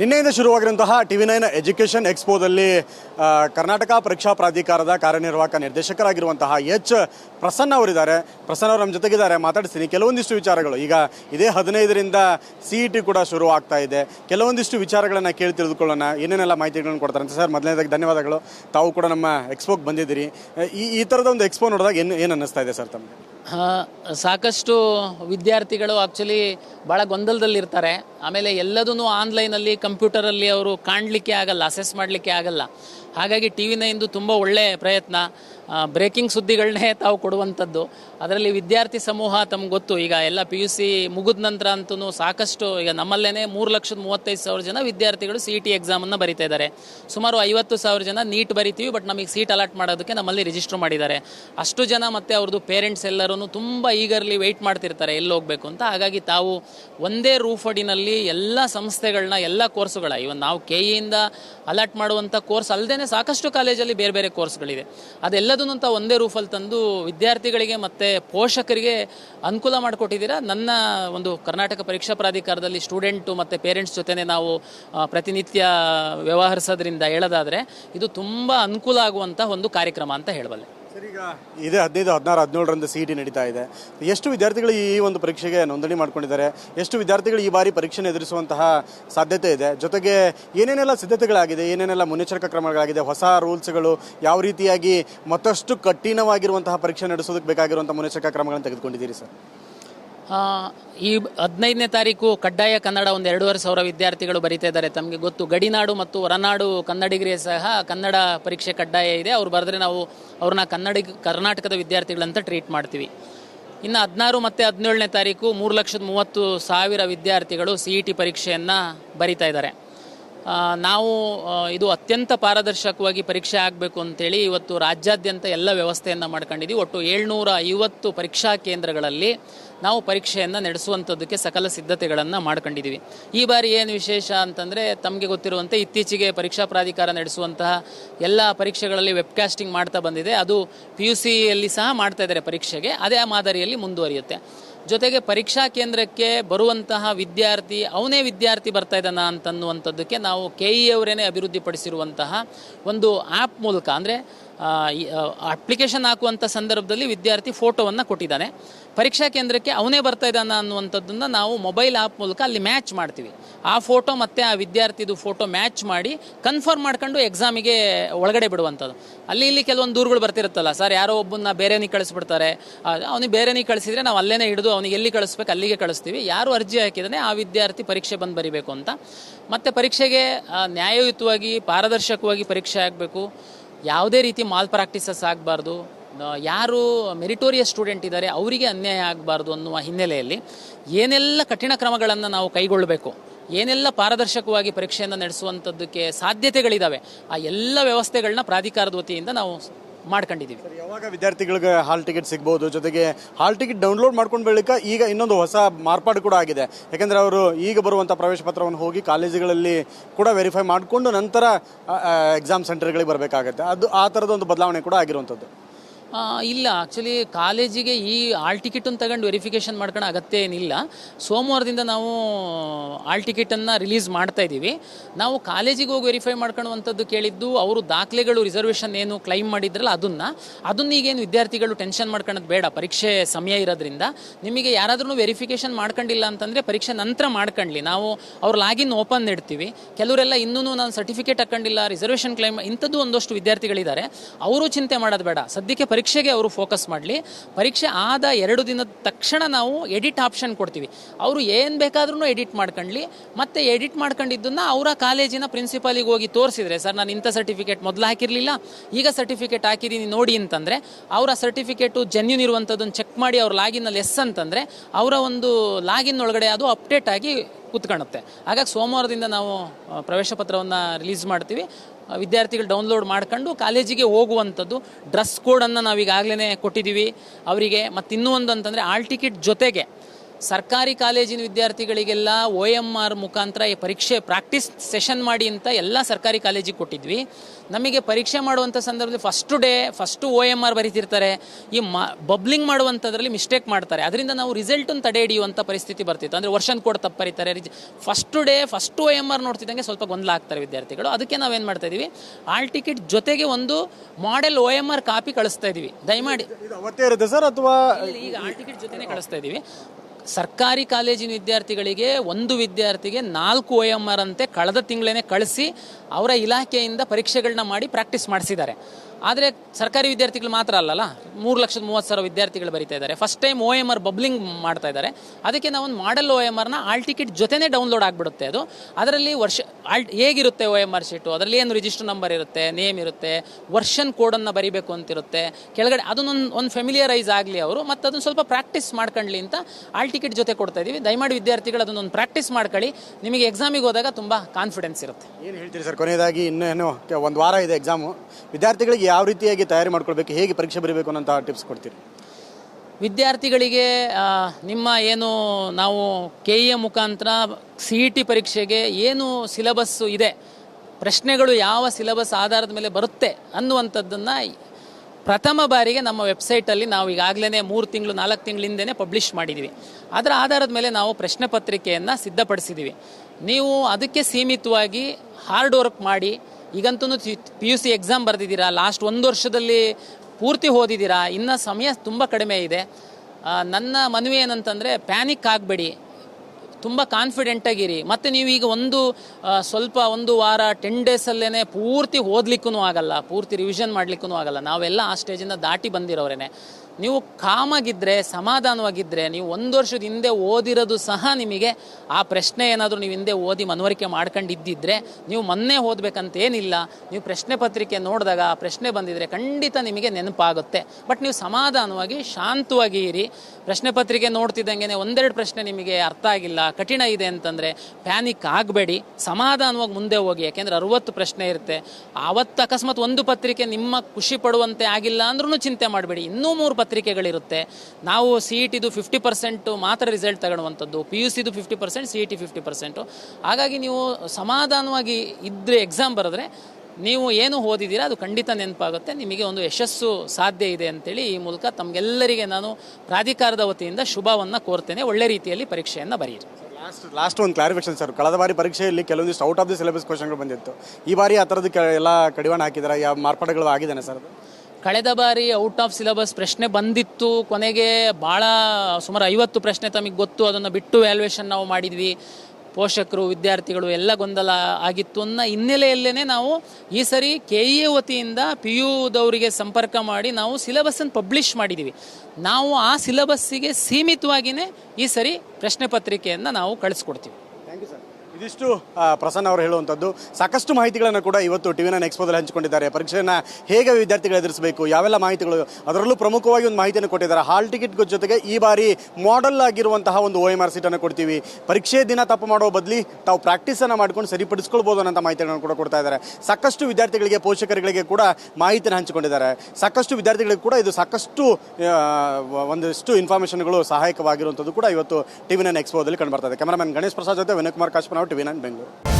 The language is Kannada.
ನಿನ್ನೆಯಿಂದ ಶುರುವಾಗಿರುವಂತಹ ಟಿವಿ ನೈನ್ ಎಜುಕೇಷನ್ ಎಕ್ಸ್ಪೋದಲ್ಲಿ ಕರ್ನಾಟಕ ಪರೀಕ್ಷಾ ಪ್ರಾಧಿಕಾರದ ಕಾರ್ಯನಿರ್ವಾಹಕ ನಿರ್ದೇಶಕರಾಗಿರುವಂತಹ ಎಚ್. ಪ್ರಸನ್ನ ಅವರಿದ್ದಾರೆ. ಪ್ರಸನ್ನ ಅವರು ನಮ್ಮ ಜೊತೆಗಿದ್ದಾರೆ. ಮಾತಾಡ್ತೀನಿ ಕೆಲವೊಂದಿಷ್ಟು ವಿಚಾರಗಳು. ಈಗ ಇದೇ ಹದಿನೈದರಿಂದ ಸಿ ಇ ಟಿ ಕೂಡ ಶುರು ಆಗ್ತಾ ಇದೆ. ಕೆಲವೊಂದಿಷ್ಟು ವಿಚಾರಗಳನ್ನು ಕೇಳಿ ತಿಳಿದುಕೊಳ್ಳೋಣ. ಏನೇನೆಲ್ಲ ಮಾಹಿತಿಗಳನ್ನು ಕೊಡ್ತಾರೆ ಅಂತ. ಸರ್, ಮೊದಲನೇದಾಗಿ ಧನ್ಯವಾದಗಳು. ತಾವು ಕೂಡ ನಮ್ಮ ಎಕ್ಸ್ಪೋಗೆ ಬಂದಿದ್ದೀರಿ. ಈ ಈ ಥರದ ಒಂದು ಎಕ್ಸ್ಪೋ ನೋಡಿದಾಗ ಏನು ಏನು ಅನ್ನಿಸ್ತಾ ಇದೆ ಸರ್ ತಮಗೆ? ಸಾಕಷ್ಟು ವಿದ್ಯಾರ್ಥಿಗಳು ಆ್ಯಕ್ಚುಲಿ ಭಾಳ ಗೊಂದಲದಲ್ಲಿರ್ತಾರೆ. ಆಮೇಲೆ ಎಲ್ಲದೂ ಆನ್ಲೈನಲ್ಲಿ ಕಂಪ್ಯೂಟರಲ್ಲಿ ಅವರು ಕಾಣಲಿಕ್ಕೆ ಆಗಲ್ಲ ಅಸೆಸ್ ಮಾಡಲಿಕ್ಕೆ ಆಗಲ್ಲ. ಹಾಗಾಗಿ ಟಿ ವಿನ ಇಂದು ತುಂಬ ಒಳ್ಳೆಯ ಪ್ರಯತ್ನ. ಬ್ರೇಕಿಂಗ್ ಸುದ್ದಿಗಳನ್ನೇ ತಾವು ಕೊಡುವಂಥದ್ದು. ಅದರಲ್ಲಿ ವಿದ್ಯಾರ್ಥಿ ಸಮೂಹ ತಮ್ಗೆ ಗೊತ್ತು. ಈಗ ಎಲ್ಲ ಪಿ ಯು ಸಿ ಮುಗಿದ ನಂತರ ಅಂತೂ ಸಾಕಷ್ಟು, ಈಗ ನಮ್ಮಲ್ಲೇ ಮೂರು ಲಕ್ಷದ ಮೂವತ್ತೈದು ಸಾವಿರ ಜನ ವಿದ್ಯಾರ್ಥಿಗಳು ಸಿ ಇ ಟಿ ಎಕ್ಸಾಮನ್ನು ಬರಿತಾ ಇದ್ದಾರೆ. ಸುಮಾರು ಐವತ್ತು ಸಾವಿರ ಜನ ನೀಟ್ ಬರಿತೀವಿ, ಬಟ್ ನಮಗೆ ಸೀಟ್ ಅಲಾಟ್ ಮಾಡೋದಕ್ಕೆ ನಮ್ಮಲ್ಲಿ ರಿಜಿಸ್ಟರ್ ಮಾಡಿದ್ದಾರೆ. ಅಷ್ಟು ಜನ ಮತ್ತು ಅವ್ರದ್ದು ಪೇರೆಂಟ್ಸ್ ಎಲ್ಲರೂ ತುಂಬ ಈಗರ್ಲಿ ವೆಯ್ಟ್ ಮಾಡ್ತಿರ್ತಾರೆ, ಎಲ್ಲಿ ಹೋಗಬೇಕು ಅಂತ. ಹಾಗಾಗಿ ತಾವು ಒಂದೇ ರೂಫ್ ಅಡಿನಲ್ಲಿ ಎಲ್ಲ ಸಂಸ್ಥೆಗಳನ್ನ ಎಲ್ಲ ಕೋರ್ಸುಗಳ ಇವನ್ ನಾವು ಕೆ ಇಯಿಂದ ಅಲಾಟ್ ಮಾಡುವಂಥ ಕೋರ್ಸ್ ಅಲ್ಲದೆ ಸಾಕಷ್ಟು ಕಾಲೇಜಲ್ಲಿ ಬೇರೆ ಬೇರೆ ಕೋರ್ಸ್ಗಳಿದೆ ಅದೆಲ್ಲದನ್ನು ಅಂತ ಒಂದೇ ರೂಫಲ್ಲಿ ತಂದು ವಿದ್ಯಾರ್ಥಿಗಳಿಗೆ ಮತ್ತು ಪೋಷಕರಿಗೆ ಅನುಕೂಲ ಮಾಡಿಕೊಟ್ಟಿದ್ದೀರಾ? ನನ್ನ ಒಂದು ಕರ್ನಾಟಕ ಪರೀಕ್ಷಾ ಪ್ರಾಧಿಕಾರದಲ್ಲಿ ಸ್ಟೂಡೆಂಟು ಮತ್ತು ಪೇರೆಂಟ್ಸ್ ಜೊತೆನೆ ನಾವು ಪ್ರತಿನಿತ್ಯ ವ್ಯವಹರಿಸೋದ್ರಿಂದ ಹೇಳೋದಾದರೆ ಇದು ತುಂಬ ಅನುಕೂಲ ಆಗುವಂಥ ಒಂದು ಕಾರ್ಯಕ್ರಮ ಅಂತ ಹೇಳಬಲ್ಲೆ. ಇದೇ, ಹದಿನೈದು, ಹದಿನಾರು, ಹದಿನೇಳರಂದು ಸಿ ಟಿ ನಡೀತಾ ಇದೆ. ಎಷ್ಟು ವಿದ್ಯಾರ್ಥಿಗಳು ಈ ಒಂದು ಪರೀಕ್ಷೆಗೆ ನೋಂದಣಿ ಮಾಡ್ಕೊಂಡಿದ್ದಾರೆ? ಎಷ್ಟು ವಿದ್ಯಾರ್ಥಿಗಳು ಈ ಬಾರಿ ಪರೀಕ್ಷೆನ ಎದುರಿಸುವಂತಹ ಸಾಧ್ಯತೆ ಇದೆ? ಜೊತೆಗೆ ಏನೇನೆಲ್ಲ ಸಿದ್ಧತೆಗಳಾಗಿದೆ? ಏನೇನೆಲ್ಲ ಮುನ್ನೆಚ್ಚರಿಕಾ ಕ್ರಮಗಳಾಗಿದೆ? ಹೊಸ ರೂಲ್ಸ್ಗಳು ಯಾವ ರೀತಿಯಾಗಿ ಮತ್ತಷ್ಟು ಕಠಿಣವಾಗಿರುವಂತಹ ಪರೀಕ್ಷೆ ನಡೆಸೋದಕ್ಕೆ ಬೇಕಾಗಿರುವಂಥ ಮುನ್ನೆಚ್ಚರಿಕಾ ಕ್ರಮಗಳನ್ನು ತೆಗೆದುಕೊಂಡಿದ್ದೀರಿ ಸರ್? ಈ ಹದಿನೈದನೇ ತಾರೀಕು ಕಡ್ಡಾಯ ಕನ್ನಡ ಒಂದು ಎರಡೂವರೆ ಸಾವಿರ ವಿದ್ಯಾರ್ಥಿಗಳು ಬರೀತಾ ಇದ್ದಾರೆ. ತಮಗೆ ಗೊತ್ತು, ಗಡಿನಾಡು ಮತ್ತು ಹೊರನಾಡು ಕನ್ನಡಿಗರಿಗೆ ಸಹ ಕನ್ನಡ ಪರೀಕ್ಷೆ ಕಡ್ಡಾಯ ಇದೆ. ಅವ್ರು ಬರೆದ್ರೆ ನಾವು ಅವ್ರನ್ನ ಕನ್ನಡಿಗ ಕರ್ನಾಟಕದ ವಿದ್ಯಾರ್ಥಿಗಳಂತ ಟ್ರೀಟ್ ಮಾಡ್ತೀವಿ. ಇನ್ನು ಹದಿನಾರು ಮತ್ತು ಹದಿನೇಳನೇ ತಾರೀಕು ಮೂರು ಲಕ್ಷದ ಮೂವತ್ತು ಸಾವಿರ ವಿದ್ಯಾರ್ಥಿಗಳು ಸಿ ಇ ಟಿ ಪರೀಕ್ಷೆಯನ್ನು ಬರಿತಾ ಇದ್ದಾರೆ. ನಾವು ಇದು ಅತ್ಯಂತ ಪಾರದರ್ಶಕವಾಗಿ ಪರೀಕ್ಷೆ ಆಗಬೇಕು ಅಂತೇಳಿ ಇವತ್ತು ರಾಜ್ಯಾದ್ಯಂತ ಎಲ್ಲ ವ್ಯವಸ್ಥೆಯನ್ನು ಮಾಡ್ಕೊಂಡಿದ್ದೀವಿ ಒಟ್ಟು ಏಳ್ನೂರ ಐವತ್ತು ಪರೀಕ್ಷಾ ಕೇಂದ್ರಗಳಲ್ಲಿ ನಾವು ಪರೀಕ್ಷೆಯನ್ನು ನಡೆಸುವಂಥದ್ದಕ್ಕೆ ಸಕಲ ಸಿದ್ಧತೆಗಳನ್ನು ಮಾಡ್ಕೊಂಡಿದ್ದೀವಿ ಈ ಬಾರಿ ಏನು ವಿಶೇಷ ಅಂತಂದರೆ ತಮಗೆ ಗೊತ್ತಿರುವಂತೆ ಇತ್ತೀಚೆಗೆ ಪರೀಕ್ಷಾ ಪ್ರಾಧಿಕಾರ ನಡೆಸುವಂತಹ ಎಲ್ಲ ಪರೀಕ್ಷೆಗಳಲ್ಲಿ ವೆಬ್ಕಾಸ್ಟಿಂಗ್ ಮಾಡ್ತಾ ಬಂದಿದೆ. ಅದು ಪಿ ಯು ಸಿಯಲ್ಲಿ ಸಹ ಮಾಡ್ತಾ ಇದ್ದಾರೆ ಪರೀಕ್ಷೆಗೆ. ಅದೇ ಮಾದರಿಯಲ್ಲಿ ಮುಂದುವರಿಯುತ್ತೆ. ಜೊತೆಗೆ ಪರೀಕ್ಷಾ ಕೇಂದ್ರಕ್ಕೆ ಬರುವಂತಹ ವಿದ್ಯಾರ್ಥಿ, ಅವನೇ ವಿದ್ಯಾರ್ಥಿ ಬರ್ತಾ ಇದ್ದಾನ ಅಂತನ್ನುವಂಥದ್ದಕ್ಕೆ ನಾವು ಕೆ ಇ ಅವರೇನೆ ಅಭಿವೃದ್ಧಿಪಡಿಸಿರುವಂತಹ ಒಂದು ಆ್ಯಪ್ ಮೂಲಕ, ಅಂದರೆ ಅಪ್ಲಿಕೇಶನ್ ಹಾಕುವಂಥ ಸಂದರ್ಭದಲ್ಲಿ ವಿದ್ಯಾರ್ಥಿ ಫೋಟೋವನ್ನು ಕೊಟ್ಟಿದ್ದಾನೆ. ಪರೀಕ್ಷಾ ಕೇಂದ್ರಕ್ಕೆ ಅವನೇ ಬರ್ತಾ ಇದ್ದಾನೆ ಅನ್ನುವಂಥದ್ದನ್ನು ನಾವು ಮೊಬೈಲ್ ಆ್ಯಪ್ ಮೂಲಕ ಅಲ್ಲಿ ಮ್ಯಾಚ್ ಮಾಡ್ತೀವಿ. ಆ ಫೋಟೋ ಮತ್ತು ಆ ವಿದ್ಯಾರ್ಥಿದು ಫೋಟೋ ಮ್ಯಾಚ್ ಮಾಡಿ ಕನ್ಫರ್ಮ್ ಮಾಡ್ಕೊಂಡು ಎಕ್ಸಾಮಿಗೆ ಒಳಗಡೆ ಬಿಡುವಂಥದ್ದು. ಅಲ್ಲಿ ಇಲ್ಲಿ ಕೆಲವೊಂದು ದೂರುಗಳು ಬರ್ತಿರುತ್ತಲ್ಲ, ಸರ್, ಯಾರೋ ಒಬ್ಬನ್ನ ಬೇರೆನಿಗೆ ಕಳಿಸ್ಬಿಡ್ತಾರೆ. ಅವನಿಗೆ ಬೇರೆನಿಗೆ ಕಳಿಸಿದ್ರೆ ನಾವು ಅಲ್ಲೇ ಹಿಡಿದು ಅವನಿಗೆ ಎಲ್ಲಿ ಕಳಿಸ್ಬೇಕು ಅಲ್ಲಿಗೆ ಕಳಿಸ್ತೀವಿ. ಯಾರು ಅರ್ಜಿ ಹಾಕಿದಾನೆ ಆ ವಿದ್ಯಾರ್ಥಿ ಪರೀಕ್ಷೆ ಬಂದು ಬರೀಬೇಕು ಅಂತ. ಮತ್ತು ಪರೀಕ್ಷೆಗೆ ನ್ಯಾಯಯುತವಾಗಿ, ಪಾರದರ್ಶಕವಾಗಿ ಪರೀಕ್ಷೆ ಆಗಬೇಕು ಯಾವುದೇ ರೀತಿ ಮಾಲ್ ಪ್ರಾಕ್ಟೀಸಸ್ ಆಗಬಾರ್ದು ಯಾರು ಮೆರಿಟೋರಿಯಸ್ ಸ್ಟೂಡೆಂಟ್ ಇದ್ದಾರೆ, ಅವರಿಗೆ ಅನ್ಯಾಯ ಆಗಬಾರ್ದು ಅನ್ನುವ ಹಿನ್ನೆಲೆಯಲ್ಲಿ ಏನೆಲ್ಲ ಕಠಿಣ ಕ್ರಮಗಳನ್ನು ನಾವು ಕೈಗೊಳ್ಳಬೇಕು, ಏನೆಲ್ಲ ಪಾರದರ್ಶಕವಾಗಿ ಪರೀಕ್ಷೆಯನ್ನು ನಡೆಸುವಂಥದ್ದಕ್ಕೆ ಸಾಧ್ಯತೆಗಳಿದ್ದಾವೆ ಆ ಎಲ್ಲ ವ್ಯವಸ್ಥೆಗಳನ್ನ ಪ್ರಾಧಿಕಾರದ ವತಿಯಿಂದ ನಾವು ಮಾಡ್ಕೊಂಡಿದ್ದೀವಿ ಯಾವಾಗ ವಿದ್ಯಾರ್ಥಿಗಳಿಗೆ ಹಾಲ್ ಟಿಕೆಟ್ ಸಿಗ್ಬೋದು? ಜೊತೆಗೆ ಹಾಲ್ ಟಿಕೆಟ್ ಡೌನ್ಲೋಡ್ ಮಾಡ್ಕೊಂಡು ಬಳಿಕ ಈಗ ಇನ್ನೊಂದು ಹೊಸ ಮಾರ್ಪಾಡು ಕೂಡ ಆಗಿದೆ. ಯಾಕಂದ್ರೆ ಅವರು ಈಗ ಬರುವಂಥ ಪ್ರವೇಶ ಪತ್ರವನ್ನು ಹೋಗಿ ಕಾಲೇಜುಗಳಲ್ಲಿ ಕೂಡ ವೆರಿಫೈ ಮಾಡಿಕೊಂಡು ನಂತರ ಎಕ್ಸಾಮ್ ಸೆಂಟರ್ಗಳಿಗೆ ಬರಬೇಕಾಗತ್ತೆ. ಅದು ಆ ಥರದ ಒಂದು ಬದಲಾವಣೆ ಕೂಡ ಆಗಿರುವಂಥದ್ದು. ಇಲ್ಲ ಆ್ಯಕ್ಚುಲಿ ಕಾಲೇಜಿಗೆ ಈ ಆಲ್ ಟಿಕೆಟನ್ನು ತಗೊಂಡು ವೆರಿಫಿಕೇಷನ್ ಮಾಡ್ಕೊಳ್ಳೋ ಅಗತ್ಯ ಏನಿಲ್ಲ. ಸೋಮವಾರದಿಂದ ನಾವು ಆಲ್ ಟಿಕೆಟನ್ನು ರಿಲೀಸ್ ಮಾಡ್ತಾ ಇದ್ದೀವಿ. ನಾವು ಕಾಲೇಜಿಗೆ ಹೋಗಿ ವೆರಿಫೈ ಮಾಡ್ಕೊಳ್ಳುವಂಥದ್ದು ಕೇಳಿದ್ದು ಅವರು ದಾಖಲೆಗಳು ರಿಸರ್ವೇಷನ್ ಏನು ಕ್ಲೈಮ್ ಮಾಡಿದ್ರಲ್ಲ ಅದನ್ನು. ಅದನ್ನ ಈಗೇನು ವಿದ್ಯಾರ್ಥಿಗಳು ಟೆನ್ಷನ್ ಮಾಡ್ಕೊಳ್ಳೋದು ಬೇಡ. ಪರೀಕ್ಷೆ ಸಮಯ ಇರೋದ್ರಿಂದ ನಿಮಗೆ ಯಾರಾದ್ರೂ ವೆರಿಫಿಕೇಷನ್ ಮಾಡ್ಕೊಂಡಿಲ್ಲ ಅಂತಂದರೆ ಪರೀಕ್ಷೆ ನಂತರ ಮಾಡ್ಕೊಳ್ಳಿ ನಾವು ಅವ್ರ ಲಾಗಿನ್ ಓಪನ್ ಇಡ್ತೀವಿ. ಕೆಲವರೆಲ್ಲ ಇನ್ನೂ ನಾನು ಸರ್ಟಿಫಿಕೇಟ್ ಹಾಕೊಂಡಿಲ್ಲ ರಿಸರ್ವೇಷನ್ ಕ್ಲೈಮ್ ಇಂಥದ್ದು ಒಂದಷ್ಟು ವಿದ್ಯಾರ್ಥಿಗಳಿದ್ದಾರೆ. ಅವರು ಚಿಂತೆ ಮಾಡೋದು ಬೇಡ. ಸದ್ಯಕ್ಕೆ ಪರೀಕ್ಷೆಗೆ ಅವರು ಫೋಕಸ್ ಮಾಡಲಿ. ಪರೀಕ್ಷೆ ಆದ ಎರಡು ದಿನದ ತಕ್ಷಣ ನಾವು ಎಡಿಟ್ ಆಪ್ಷನ್ ಕೊಡ್ತೀವಿ. ಅವರು ಏನು ಬೇಕಾದ್ರೂ ಎಡಿಟ್ ಮಾಡ್ಕೊಂಡ್ಲಿ ಮತ್ತೆ ಎಡಿಟ್ ಮಾಡ್ಕೊಂಡಿದ್ದನ್ನು ಅವರ ಕಾಲೇಜಿನ ಪ್ರಿನ್ಸಿಪಾಲಿಗೆ ಹೋಗಿ ತೋರಿಸಿದ್ರೆ, ಸರ್, ನಾನು ಇಂಥ ಸರ್ಟಿಫಿಕೇಟ್ ಮೊದಲು ಹಾಕಿರಲಿಲ್ಲ. ಈಗ ಸರ್ಟಿಫಿಕೇಟ್ ಹಾಕಿದ್ದೀನಿ ನೋಡಿ ಅಂತಂದರೆ, ಅವರ ಸರ್ಟಿಫಿಕೇಟು ಜೆನ್ಯೂನ್ ಇರುವಂಥದ್ದನ್ನು ಚೆಕ್ ಮಾಡಿ ಅವ್ರ ಲಾಗಿನಲ್ಲಿ ಎಸ್ ಅಂತಂದರೆ, ಅವರ ಒಂದು ಲಾಗಿನ್ ಒಳಗಡೆ ಅದು ಅಪ್ಡೇಟ್ ಆಗಿ ಕೂತ್ಕೊಳ್ಳುತ್ತೆ ಹಾಗಾಗಿ ಸೋಮವಾರದಿಂದ ನಾವು ಪ್ರವೇಶ ಪತ್ರವನ್ನು ರಿಲೀಸ್ ಮಾಡ್ತೀವಿ. ವಿದ್ಯಾರ್ಥಿಗಳು ಡೌನ್ಲೋಡ್ ಮಾಡ್ಕೊಂಡು ಕಾಲೇಜಿಗೆ ಹೋಗುವಂಥದ್ದು. ಡ್ರೆಸ್ ಕೋಡನ್ನು ನಾವೀಗಾಗಲೇ ಕೊಟ್ಟಿದ್ದೀವಿ ಅವರಿಗೆ ಮತ್ತು ಇನ್ನೂ ಒಂದು ಅಂತಂದರೆ ಆಲ್ ಟಿಕೆಟ್ ಜೊತೆಗೆ ಸರ್ಕಾರಿ ಕಾಲೇಜಿನ ವಿದ್ಯಾರ್ಥಿಗಳಿಗೆಲ್ಲ ಒ ಎಂ ಆರ್ ಮುಖಾಂತರ ಈ ಪರೀಕ್ಷೆ ಪ್ರಾಕ್ಟೀಸ್ ಸೆಷನ್ ಮಾಡಿ ಅಂತ ಎಲ್ಲ ಸರ್ಕಾರಿ ಕಾಲೇಜಿಗೆ ಕೊಟ್ಟಿದ್ವಿ. ನಮಗೆ ಪರೀಕ್ಷೆ ಮಾಡುವಂಥ ಸಂದರ್ಭದಲ್ಲಿ first day first O M R ಬರೀತಿರ್ತಾರೆ. ಈ ಮ ಬಬ್ಲಿಂಗ್ ಮಾಡುವಂಥದ್ರಲ್ಲಿ ಮಿಸ್ಟೇಕ್ ಮಾಡ್ತಾರೆ. ಅದರಿಂದ ನಾವು ರಿಸಲ್ಟನ್ನು ತಡೆ ಹಿಡಿಯುವಂಥ ಪರಿಸ್ಥಿತಿ ಬರ್ತಿತ್ತು. ಅಂದರೆ ವರ್ಷನ್ ಕೋಡ್ ತಪ್ಪು ಬರೀತಾರೆ. First day first O M R ನೋಡ್ತಿದ್ದಂಗೆ ಸ್ವಲ್ಪ ಗೊಂದಲ ಆಗ್ತಾರೆ ವಿದ್ಯಾರ್ಥಿಗಳು. ಅದಕ್ಕೆ ನಾವೇನು ಮಾಡ್ತಾ ಇದ್ದೀವಿ? ಆಲ್ ಟಿಕೆಟ್ ಜೊತೆಗೆ ಒಂದು model O M R copy ಕಳಿಸ್ತಾ ಇದ್ದೀವಿ. ದಯಮಾಡಿ ಸರ್ ಅಥವಾ ಈಗ ಆಲ್ ಟಿಕೆಟ್ ಜೊತೆನೇ ಕಳಿಸ್ತಾ ಇದೀವಿ ಸರ್ಕಾರಿ ಕಾಲೇಜಿನ ವಿದ್ಯಾರ್ಥಿಗಳಿಗೆ ಒಂದು ವಿದ್ಯಾರ್ಥಿಗೆ ನಾಲ್ಕು ಒ ಎಂ ಆರ್ ಅಂತೆ ಕಳೆದ ತಿಂಗಳೇ ಕಳಿಸಿ ಅವರ ಇಲಾಖೆಯಿಂದ ಪರೀಕ್ಷೆಗಳನ್ನ ಮಾಡಿ ಪ್ರಾಕ್ಟೀಸ್ ಮಾಡಿಸಿದ್ದಾರೆ. ಆದರೆ ಸರ್ಕಾರಿ ವಿದ್ಯಾರ್ಥಿಗಳು ಮಾತ್ರ ಅಲ್ಲಲ್ಲ, ಮೂರು ಲಕ್ಷದ ಮೂವತ್ತು ಸಾವಿರ ವಿದ್ಯಾರ್ಥಿಗಳು ಬರೀತಾ ಇದ್ದಾರೆ. First time O M R bubbling ಮಾಡ್ತಾ ಇದ್ದಾರೆ. ಅದಕ್ಕೆ ನಾವು ಒಂದು ಮಾಡೆಲ್ ಒ ಎಂ ಆರ್ನ ಆಲ್ ಟಿಕೆಟ್ ಜೊತೆನೇ ಡೌನ್ಲೋಡ್ ಆಗಿಬಿಡುತ್ತೆ ಅದು. ಅದರಲ್ಲಿ ವರ್ಷ ಆಲ್ ಹೇಗಿರುತ್ತೆ ಒ ಎಂ ಆರ್ ಶೀಟು ಅದರಲ್ಲಿ ಏನು ರಿಜಿಸ್ಟರ್ ನಂಬರ್ ಇರುತ್ತೆ ನೇಮ್ ಇರುತ್ತೆ ವರ್ಷನ್ ಕೋಡನ್ನು ಬರಿಬೇಕು ಅಂತಿರುತ್ತೆ. ಕೆಳಗಡೆ ಅದನ್ನೊಂದು, ಒಂದು ಫೆಮಿಲಿಯರೈಸ್ ಆಗಲಿ ಅವರು, ಮತ್ತು ಅದನ್ನು ಸ್ವಲ್ಪ ಪ್ರಾಕ್ಟೀಸ್ ಮಾಡ್ಕೊಳ್ಳಿ ಅಂತ ಆಲ್ ಟಿಕೆಟ್ ಜೊತೆ ಕೊಡ್ತಾ ಇದ್ದೀವಿ ದಯಮಾಡಿ ವಿದ್ಯಾರ್ಥಿಗಳು ಅದನ್ನೊಂದು ಪ್ರಾಕ್ಟೀಸ್ ಮಾಡ್ಕೊಳ್ಳಿ. ನಿಮಗೆ ಎಕ್ಸಾಮಿಗೆ ಹೋದಾಗ ತುಂಬ ಕಾನ್ಫಿಡೆನ್ಸ್ ಇರುತ್ತೆ. ಏನು ಹೇಳ್ತೀರಿ ಸರ್? ಕೊನೆಯದಾಗಿ ಇನ್ನೇನು ಒಂದು ವಾರ ಇದೆ ಎಕ್ಸಾಮು ವಿದ್ಯಾರ್ಥಿಗಳಿಗೆ ಯಾವ ರೀತಿಯಾಗಿ ತಯಾರಿ ಮಾಡ್ಕೊಳ್ಬೇಕು, ಹೇಗೆ ಪರೀಕ್ಷೆ ಬರೀಬೇಕು ಅನ್ನೋಂಥ ಟಿಪ್ಸ್ ಕೊಡ್ತೀರಿ? ವಿದ್ಯಾರ್ಥಿಗಳಿಗೆ ನಿಮ್ಮ ಏನು ನಾವು ಕೆ ಇ ಎ ಮುಖಾಂತರ ಸಿ ಇ ಟಿ ಪರೀಕ್ಷೆಗೆ ಏನು ಸಿಲೆಬಸ್ಸು ಇದೆ, ಪ್ರಶ್ನೆಗಳು ಯಾವ ಸಿಲೆಬಸ್ ಆಧಾರದ ಮೇಲೆ ಬರುತ್ತೆ ಅನ್ನುವಂಥದ್ದನ್ನು ಪ್ರಥಮ ಬಾರಿಗೆ ನಮ್ಮ ವೆಬ್ಸೈಟಲ್ಲಿ ನಾವು ಈಗಾಗಲೇ ಮೂರು ತಿಂಗಳು, ನಾಲ್ಕು ತಿಂಗಳಿಂದನೇ ಪಬ್ಲಿಷ್ ಮಾಡಿದ್ದೀವಿ ಅದರ ಆಧಾರದ ಮೇಲೆ ನಾವು ಪ್ರಶ್ನೆ ಪತ್ರಿಕೆಯನ್ನು ಸಿದ್ಧಪಡಿಸಿದ್ದೀವಿ ನೀವು ಅದಕ್ಕೆ ಸೀಮಿತವಾಗಿ ಹಾರ್ಡ್ ವರ್ಕ್ ಮಾಡಿ ಈಗಂತೂ ಪಿ ಯು ಸಿ ಎಕ್ಸಾಮ್ ಬರೆದಿದ್ದೀರಾ? ಲಾಸ್ಟ್ ಒಂದು ವರ್ಷದಲ್ಲಿ ಪೂರ್ತಿ ಓದಿದ್ದೀರಾ? ಇನ್ನು ಸಮಯ ತುಂಬ ಕಡಿಮೆ ಇದೆ. ನನ್ನ ಮನವಿ ಏನಂತಂದರೆ ಪ್ಯಾನಿಕ್ ಆಗಬೇಡಿ. ತುಂಬ ಕಾನ್ಫಿಡೆಂಟಾಗಿರಿ ಮತ್ತು ನೀವು ಈಗ ಒಂದು ಸ್ವಲ್ಪ ಒಂದು ವಾರ ಟೆನ್ ಡೇಸಲ್ಲೇ ಪೂರ್ತಿ ಓದ್ಲಿಕ್ಕೂ ಆಗಲ್ಲ. ಪೂರ್ತಿ ರಿವಿಷನ್ ಮಾಡ್ಲಿಕ್ಕೂ ಆಗಲ್ಲ. ನಾವೆಲ್ಲ ಆ ಸ್ಟೇಜಿಂದ ದಾಟಿ ಬಂದಿರೋರೇನೆ. ನೀವು ಕಾಮಾಗಿದ್ದರೆ ಸಮಾಧಾನವಾಗಿದ್ದರೆ ನೀವು ಒಂದು ವರ್ಷದ ಹಿಂದೆ ಓದಿರೋದು ಸಹ ನಿಮಗೆ ಆ ಪ್ರಶ್ನೆ ಏನಾದರೂ ನೀವು ಹಿಂದೆ ಓದಿ ಮನವರಿಕೆ ಮಾಡ್ಕೊಂಡಿದ್ದಿದ್ರೆ, ನೀವು ಮೊನ್ನೆ ಓದಬೇಕಂತೇನಿಲ್ಲ, ನೀವು ಪ್ರಶ್ನೆ ಪತ್ರಿಕೆ ನೋಡಿದಾಗ ಆ ಪ್ರಶ್ನೆ ಬಂದಿದ್ದರೆ ಖಂಡಿತ ನಿಮಗೆ ನೆನಪಾಗುತ್ತೆ. ಬಟ್ ನೀವು ಸಮಾಧಾನವಾಗಿ, ಶಾಂತವಾಗಿ ಇರಿ. ಪ್ರಶ್ನೆ ಪತ್ರಿಕೆ ನೋಡ್ತಿದ್ದಂಗೆ ಒಂದೆರಡು ಪ್ರಶ್ನೆ ನಿಮಗೆ ಅರ್ಥ ಆಗಿಲ್ಲ, ಕಠಿಣ ಇದೆ ಅಂತಂದರೆ ಪ್ಯಾನಿಕ್ ಆಗಬೇಡಿ. ಸಮಾಧಾನವಾಗಿ ಮುಂದೆ ಹೋಗಿ, ಯಾಕೆಂದರೆ ಅರುವತ್ತು ಪ್ರಶ್ನೆ ಇರುತ್ತೆ. ಆವತ್ತು ಅಕಸ್ಮಾತ್ ಒಂದು ಪತ್ರಿಕೆ ನಿಮ್ಮ ಖುಷಿ ಪಡುವಂತೆ ಆಗಿಲ್ಲ ಅಂದ್ರೂ ಚಿಂತೆ ಮಾಡಬೇಡಿ. ಇನ್ನೂ ಮೂರು ಪತ್ರಿಕೆಗಳಿರುತ್ತೆ. ನಾವು ಸಿ ಇ ಟಿದು ಫಿಫ್ಟಿ ಪರ್ಸೆಂಟು ಮಾತ್ರ ರಿಸಲ್ಟ್ ತಗೊಳ್ಳುವಂಥದ್ದು. ಪಿ ಯು ಸಿದು fifty percent C E T fifty percent ಹಾಗಾಗಿ ನೀವು ಸಮಾಧಾನವಾಗಿ ಇದ್ದರೆ ಎಕ್ಸಾಮ್ ಬರೆದ್ರೆ ನೀವು ಏನು ಓದಿದ್ದೀರಾ ಅದು ಖಂಡಿತ ನೆನಪಾಗುತ್ತೆ. ನಿಮಗೆ ಒಂದು ಯಶಸ್ಸು ಸಾಧ್ಯ ಇದೆ ಅಂತೇಳಿ ಈ ಮೂಲಕ ತಮಗೆಲ್ಲರಿಗೆ ನಾನು ಪ್ರಾಧಿಕಾರದ ವತಿಯಿಂದ ಶುಭವನ್ನು ಕೋರ್ತೇನೆ. ಒಳ್ಳೆ ರೀತಿಯಲ್ಲಿ ಪರೀಕ್ಷೆಯನ್ನು ಬರೆಯಿರಿ ಲಾಸ್ಟ್ ಲಾಸ್ಟ್ ಒಂದು ಕ್ಲಾರಿಫಿಕೇಶನ್ ಸರ್ ಕಳೆದ ಬಾರಿ ಪರೀಕ್ಷೆಯಲ್ಲಿ ಕೆಲವೊಂದಿಷ್ಟು ಔಟ್ ಆಫ್ ದಿ ಸಿಲೆಬಸ್ ಕ್ವಶನ್ಗಳು ಬಂದಿತ್ತು. ಈ ಬಾರಿ ಆ ಥರದ್ದು ಎಲ್ಲ ಕಡಿವಾಣ ಹಾಕಿದ್ದಾರೆ? ಯಾವ ಮಾರ್ಪಾಡುಗಳು ಆಗಿದ್ದಾನೆ ಸರ್ ಅದು? ಕಳೆದ ಬಾರಿ ಔಟ್ ಆಫ್ ಸಿಲೆಬಸ್ ಪ್ರಶ್ನೆ ಬಂದಿತ್ತು. ಕೊನೆಗೆ ಭಾಳ ಸುಮಾರು ಐವತ್ತು ಪ್ರಶ್ನೆ ತಮಗೆ ಗೊತ್ತು. ಅದನ್ನು ಬಿಟ್ಟು ವ್ಯಾಲ್ಯೂಯೇಷನ್ ನಾವು ಮಾಡಿದ್ವಿ. ಪೋಷಕರು, ವಿದ್ಯಾರ್ಥಿಗಳು ಎಲ್ಲ ಗೊಂದಲ ಆಗಿತ್ತು ಅನ್ನೋ ಹಿನ್ನೆಲೆಯಲ್ಲೇ ನಾವು ಈ ಸರಿ ಕೆ ಇ ವತಿಯಿಂದ ಪಿ ಯುದವರಿಗೆ ಸಂಪರ್ಕ ಮಾಡಿ ನಾವು ಸಿಲೆಬಸ್ಸನ್ನು ಪಬ್ಲಿಷ್ ಮಾಡಿದ್ದೀವಿ ನಾವು ಆ ಸಿಲೆಬಸ್ಸಿಗೆ ಸೀಮಿತವಾಗಿಯೇ ಈ ಸರಿ ಪ್ರಶ್ನೆ ಪತ್ರಿಕೆಯನ್ನು ನಾವು ಕಳಿಸ್ಕೊಡ್ತೀವಿ. ಇದಿಷ್ಟು ಪ್ರಸನ್ನ ಅವರು ಹೇಳುವಂಥದ್ದು. ಸಾಕಷ್ಟು ಮಾಹಿತಿಗಳನ್ನು ಕೂಡ ಇವತ್ತು ಟಿವಿ ನೈನ್ ಎಕ್ಸ್ಪೋದಲ್ಲಿ ಹಂಚಿಕೊಂಡಿದ್ದಾರೆ. ಪರೀಕ್ಷೆಯನ್ನು ಹೇಗೆ ವಿದ್ಯಾರ್ಥಿಗಳು ಎದುರಿಸಬೇಕು, ಯಾವೆಲ್ಲ ಮಾಹಿತಿಗಳು, ಅದರಲ್ಲೂ ಪ್ರಮುಖವಾಗಿ ಒಂದು ಮಾಹಿತಿಯನ್ನು ಕೊಟ್ಟಿದ್ದಾರೆ. ಹಾಲ್ ಟಿಕೆಟ್ ಜೊತೆಗೆ ಈ ಬಾರಿ ಮಾಡೆಲ್ ಆಗಿರುವಂತಹ ಒಂದು ಓ ಎಂ ಆರ್ ಸೀಟನ್ನು ಕೊಡ್ತೀವಿ. ಪರೀಕ್ಷೆ ದಿನ ತಪ್ಪು ಮಾಡೋ ಬದಲಿ ತಾವು ಪ್ರಾಕ್ಟೀಸನ್ನು ಮಾಡ್ಕೊಂಡು ಸರಿಪಡಿಸ್ಕೊಳ್ಬೋದು ಅನ್ನೋ ಮಾಹಿತಿಗಳನ್ನು ಕೂಡ ಕೊಡ್ತಾ ಇದ್ದಾರೆ ಸಾಕಷ್ಟು ವಿದ್ಯಾರ್ಥಿಗಳಿಗೆ ಪೋಷಕರುಗಳಿಗೆ ಕೂಡ ಮಾಹಿತಿಯನ್ನು ಹಂಚಿಕೊಂಡಿದ್ದಾರೆ. ಸಾಕಷ್ಟು ವಿದ್ಯಾರ್ಥಿಗಳಿಗೆ ಕೂಡ ಇದು ಸಾಕಷ್ಟು ಒಂದಿಷ್ಟು ಇನ್ಫಾರ್ಮೇಷನ್ಗಳು ಸಹಾಯಕವಾಗಿರುವಂಥದ್ದು ಕೂಡ ಇವತ್ತು ಟಿವಿ ನೈನ್ ಎಕ್ಸ್ಪೋದಲ್ಲಿ ಕಂಡು ಬರ್ತಾ ಇದೆ. ಕ್ಯಾಮರಾಮನ್ ಗಣೇಶ್ ಪ್ರಸಾದ್ ಜೊತೆ ವಿನಯ್ ಕುಮಾರ್ ಕಾಶ್ಮರಾವ್ रिपोर्ट विनन बेंगलोर